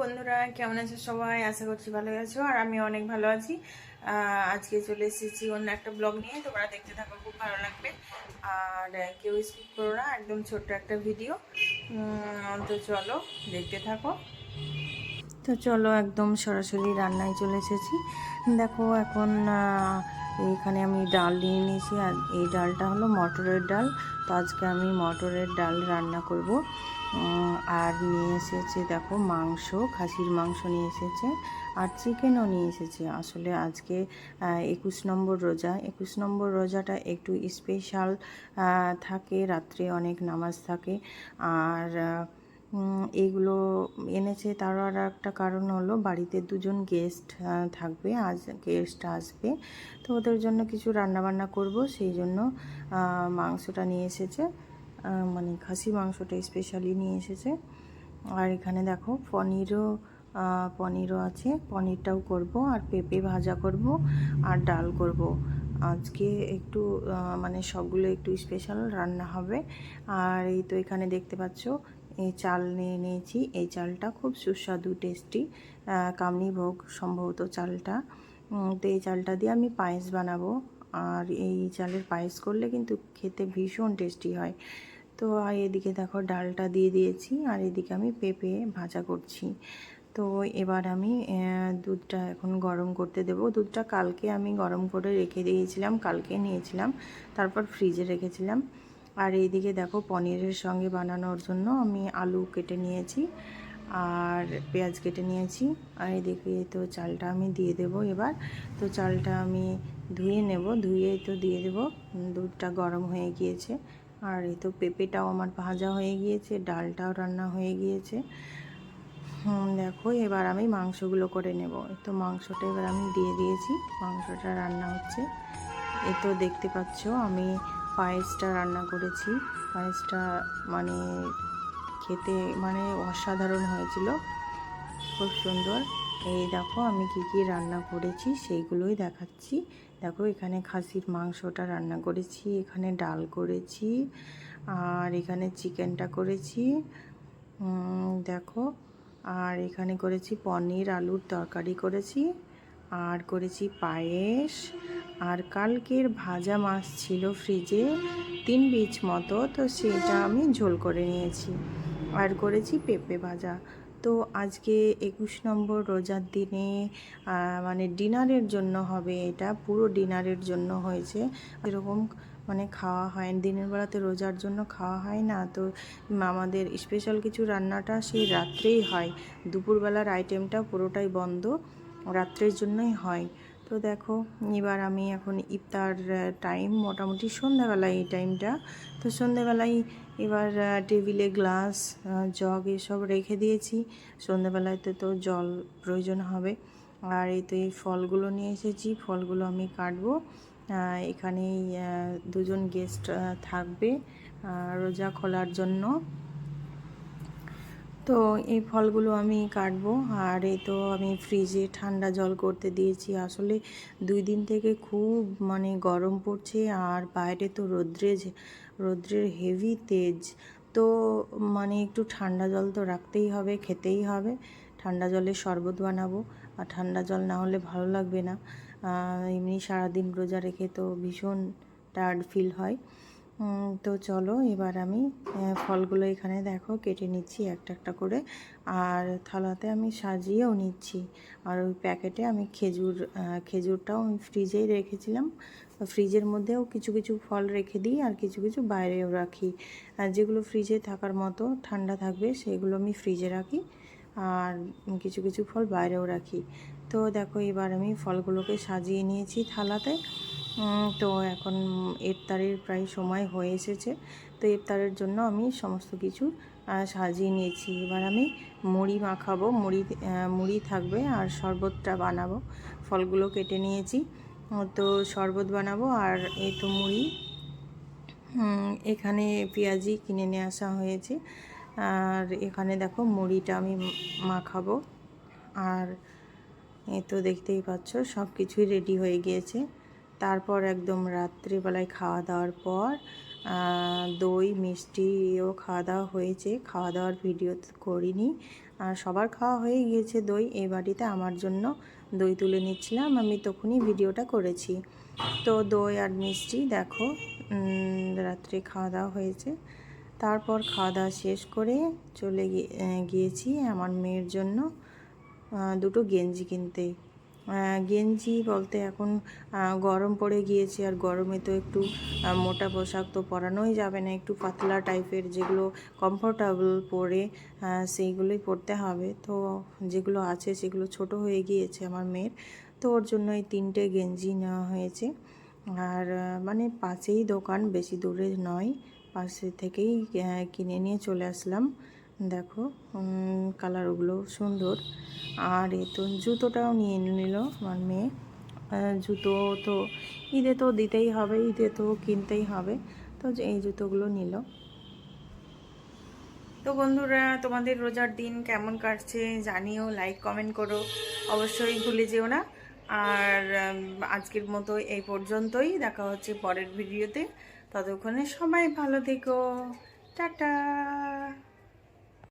বন্ধুরা, কেমন আছো সবাই? আশা করছি ভালো আছো, আর আমি অনেক ভালো আছি। আজকে চলে এসেছি অন্য একটা ব্লগ নিয়ে, তোমরা দেখতে থাকো, খুব ভালো লাগবে। আর কেউ স্কিপ করো না, একদম ছোট্ট একটা ভিডিও তো চলো, দেখতে থাকো। তো চলো একদম সরাসরি রান্নায় চলে এসেছি। দেখো এখন এখানে আমি ডাল নিয়ে নিয়েছি আর এই ডালটা হলো মটরের ডাল। তো আজকে আমি মটরের ডাল রান্না করব। আর নিয়ে এসেছে দেখো মাংস, খাসির মাংস নিয়ে এসেছে আর চিকেনও নিয়ে এসেছে। আসলে আজকে একুশ নম্বর রোজা। একুশ নম্বর রোজাটা একটু স্পেশাল থাকে, রাত্রে অনেক নামাজ থাকে। আর এইগুলো এনেছে তার আর একটা কারণ হলো বাড়িতে দুজন গেস্ট থাকবে, আজ গেস্ট আসবে। তো ওদের জন্য কিছু রান্নাবান্না করব, সেই জন্য মাংসটা নিয়ে এসেছে। মানে খাসি মাংসটা স্পেশালি নিয়ে এসেছে। আর এখানে দেখো পনিরও পনিরও আছে। পনিরটাও করব, আর পেঁপে ভাজা করব, আর ডাল করব। আজকে একটু মানে সবগুলো একটু স্পেশাল রান্না হবে। আর এই তো এখানে দেখতে পাচ্ছ এই চাল নিয়ে নিয়েছি। এই চালটা খুব সুস্বাদু টেস্টি কামনি ভোগ সম্ভবত চালটা। তো এই চালটা দিয়ে আমি পায়েস বানাবো। আর এই চালের পায়েস করলে কিন্তু খেতে ভীষণ টেস্টি হয়। তো আর এদিকে দেখো ডালটা দিয়ে দিয়েছি, আর এদিকে আমি পেঁপে ভাজা করছি। তো এবার আমি দুধটা এখন গরম করতে দেব। দুধটা কালকে আমি গরম করে রেখে দিয়েছিলাম, কালকে নিয়েছিলাম, তারপর ফ্রিজে রেখেছিলাম। আর এইদিকে দেখো পনিরের সঙ্গে বানানোর জন্য আমি আলু কেটে নিয়েছি আর পেঁয়াজ কেটে নিয়েছি। আর এদিকে তো চালটা আমি দিয়ে দেব এবার। তো চালটা আমি ধুয়ে নেব। ধুয়ে তো দিয়ে দেব। দুধটা গরম হয়ে গিয়েছে। আর এই তো পেঁপেটাও আমার ভাজা হয়ে গিয়েছে, ডালটাও রান্না হয়ে গিয়েছে। দেখো এবার আমি মাংসগুলো করে নেব। তো মাংসটা এবার আমি দিয়ে দিয়েছি। মাংসটা রান্না হচ্ছে। এই তো দেখতে পাচ্ছ আমি পায়েসটা রান্না করেছি। পায়েসটা মানে খেতে মানে অসাধারণ হয়েছিল। খুব সুন্দর। এই দেখো আমি কি কি রান্না করেছি, সেইগুলোই দেখাচ্ছি। দেখো এখানে খাসির মাংসটা রান্না করেছি, এখানে ডাল করেছি, আর এখানে চিকেনটা করেছি। দেখো। আর এখানে করেছি পনির আলুর তরকারি করেছি। আর করেছি পায়েস। আর কালকের ভাজা মাছ ছিল ফ্রিজে, তিন বিচ মতো, তো সেটা আমি ঝোল করে নিয়েছি। আর করেছি পেঁপে ভাজা। তো আজকে একুশ নম্বর রোজার দিনে মানে ডিনারের জন্য হবে এটা, পুরো ডিনারের জন্য হয়েছে। এরকম মানে খাওয়া হয়, দিনের বেলাতে রোজার জন্য খাওয়া হয় না, তো আমাদের স্পেশাল কিছু রান্নাটা সেই রাত্রেই হয়। দুপুরবেলার আইটেমটা পুরোটাই বন্ধ। রাত্রের জন্যই হয়। তো দেখো, এবার আমি এখন ইফতার টাইম মোটামুটি সন্ধ্যাবেলায় এই টাইমটা তো সন্ধ্যাবেলায় এবার টেবিলে গ্লাস জগ এসব রেখে দিয়েছি। সন্ধ্যাবেলায় তো তো জল প্রয়োজন হবে। আর এই তো এই ফলগুলো নিয়ে এসেছি। ফলগুলো আমি কাটবো। এখানেই দুজন গেস্ট থাকবে রোজা খোলার জন্য। তো এই ফলগুলো আমি কাটবো আর এই তো আমি ফ্রিজে ঠান্ডা জল করতে দিয়েছি। আসলে দুই দিন থেকে খুব মানে গরম পড়ছে আর বাইরে তো রোদ্রে যে- রোদ্রের হেভি তেজ। তো মানে একটু ঠান্ডা জল তো রাখতেই হবে, খেতেই হবে। ঠান্ডা জলে শরবত বানাবো। আর ঠান্ডা জল না হলে ভালো লাগবে না। এমনি সারাদিন রোজা রেখে তো ভীষণ টায়ার্ড ফিল হয়। তো চলো এবার আমি ফলগুলো এখানে দেখো, কেটে নিচ্ছি একটা একটা করে। আর থালাতে আমি সাজিয়েও নিচ্ছি। আর ওই প্যাকেটে আমি খেজুর খেজুরটাও আমি ফ্রিজেই রেখেছিলাম। ফ্রিজের মধ্যেও কিছু কিছু ফল রেখে দিই আর কিছু কিছু বাইরেও রাখি। আর যেগুলো ফ্রিজে থাকার মতো ঠান্ডা থাকবে, সেগুলো আমি ফ্রিজে রাখি। আর কিছু কিছু ফল বাইরেও রাখি। তো দেখো এবার আমি ফলগুলোকে সাজিয়ে নিয়েছি থালাতে। তো এখন ইফতারের প্রায় সময় হয়ে এসেছে। তো ইফতারের জন্য আমি সমস্ত কিছু সাজিয়ে নিয়েছি। এবার আমি মুড়ি মাখাবো। মুড়ি মুড়ি থাকবে আর শরবতটা বানাবো। ফলগুলো কেটে নিয়েছি। তো শরবত বানাবো আর এই তো মুড়ি। এখানে পেঁয়াজি কিনে নিয়ে আসা হয়েছে। আর এখানে দেখো মুড়িটা আমি মাখাবো। আর এই তো দেখতেই পাচ্ছ সব কিছুই রেডি হয়ে গিয়েছে। তারপর একদম রাত্রিবেলায় খাওয়া দাওয়ার পর দই মিষ্টিও খাওয়া দাওয়া হয়েছে। খাওয়া দাওয়ার ভিডিও করিনি। আর সবার খাওয়া হয়ে গিয়েছে দই। এই বাড়িতে আমার জন্য দই তুলে নিচ্ছিলাম। আমি তখনই ভিডিওটা করেছি। তো দই আর মিষ্টি দেখো রাত্রে খাওয়া দাওয়া হয়েছে। তারপর খাওয়া দাওয়া শেষ করে চলে গিয়ে- গিয়েছি আমার মেয়ের জন্য দুটো গেঞ্জি কিনতে। গেঞ্জি বলতে এখন গরম পড়ে গিয়েছে আর গরমে তো একটু মোটা পোশাক তো পরানোই যাবে না, একটু পাতলা টাইপের যেগুলো কমফোর্টেবল পরে সেইগুলোই পরতে হবে। তো যেগুলো আছে সেগুলো ছোট হয়ে গিয়েছে আমার মেয়ের, তো ওর জন্য এই তিনটে গেঞ্জি নেওয়া হয়েছে। আর মানে পাশেই দোকান, বেশি দূরে নয়, পাশে থেকেই কিনে নিয়ে চলে আসলাম। দেখো কালারগুলো সুন্দর। আর এ তো জুতোটাও নিয়ে নিল আমার মেয়ে। জুতো তো ঈদে তো দিতেই হবে, ঈদে তো কিনতেই হবে। তো এই জুতোগুলো নিল। তো বন্ধুরা, তোমাদের রোজার দিন কেমন কাটছে জানিও লাইক কমেন্ট করো। অবশ্যই ভুলে যেও না। আর আজকের মতো এই পর্যন্তই। দেখা হচ্ছে পরের ভিডিওতে। ততক্ষণে সবাই ভালো থেকো। টাটা!